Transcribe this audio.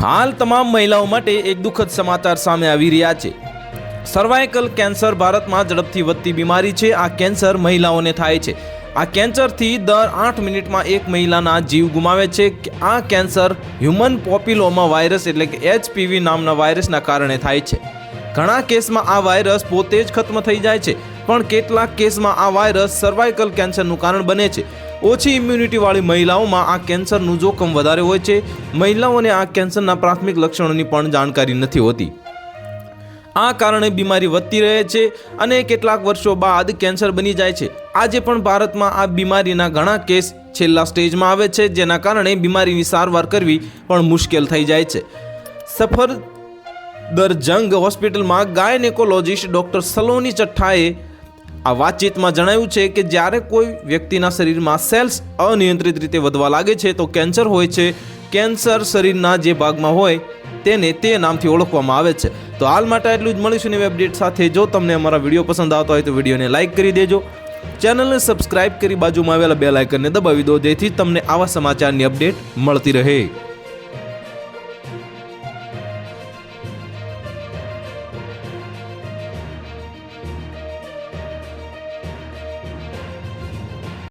હાલ તમામ મહિલાઓ માટે એક દુઃખદ સમાચાર સામે આવી રહ્યા છે. સર્વાઇકલ કેન્સર ભારતમાં ઝડપથી વધતી બીમારી છે. આ કેન્સર મહિલાઓને થાય છે. આ કેન્સરથી દર આઠ મિનિટમાં એક મહિલાના જીવ ગુમાવે છે. આ કેન્સર હ્યુમન પોપ્યુલોમા વાયરસ એટલે કે એચપીવી નામના વાયરસના કારણે થાય છે. ઘણા કેસમાં આ વાયરસ પોતે જ ખત્મ થઈ જાય છે. પણ કેટલાક કેસમાં આ વાયરસ સર્વાઇકલ કેન્સરનું કારણ બને છે. ઓછી ઇમ્યુનિટીવાળી મહિલાઓમાં આ કેન્સરનું જોખમ વધારે હોય છે. મહિલાઓને આ કેન્સરના પ્રાથમિક લક્ષણોની પણ જાણકારી નથી હોતી. આ કારણે બીમારી વધતી રહે છે અને કેટલાક વર્ષો બાદ કેન્સર બની જાય છે. આજે પણ ભારતમાં આ બીમારીના ઘણા કેસ છેલ્લા સ્ટેજમાં આવે છે, જેના કારણે બીમારીની સારવાર કરવી પણ મુશ્કેલ થઈ જાય છે. સફર દર જંગ હોસ્પિટલમાં ગાયનેકોલોજીસ્ટ ડૉક્ટર સલોની ચઠ્ઠાએ આ વાતચીતમાં જણાવ્યું છે કે જ્યારે કોઈ વ્યક્તિના શરીરમાં સેલ્સ અનિયંત્રિત રીતે વધવા લાગે છે તો કેન્સર હોય છે. કેન્સર શરીરના જે ભાગમાં હોય તેને તે નામથી ઓળખવામાં આવે છે. તો હાલ માટે એટલું જ મળીશું નવી અપડેટ સાથે. જો તમને અમારા વીડિયો પસંદ આવતો હોય તો વિડીયોને લાઇક કરી દેજો. ચેનલને સબસ્ક્રાઇબ કરી બાજુમાં આવેલા બે લાઇકનને દબાવી દો જેથી તમને આવા સમાચારની અપડેટ મળતી રહે.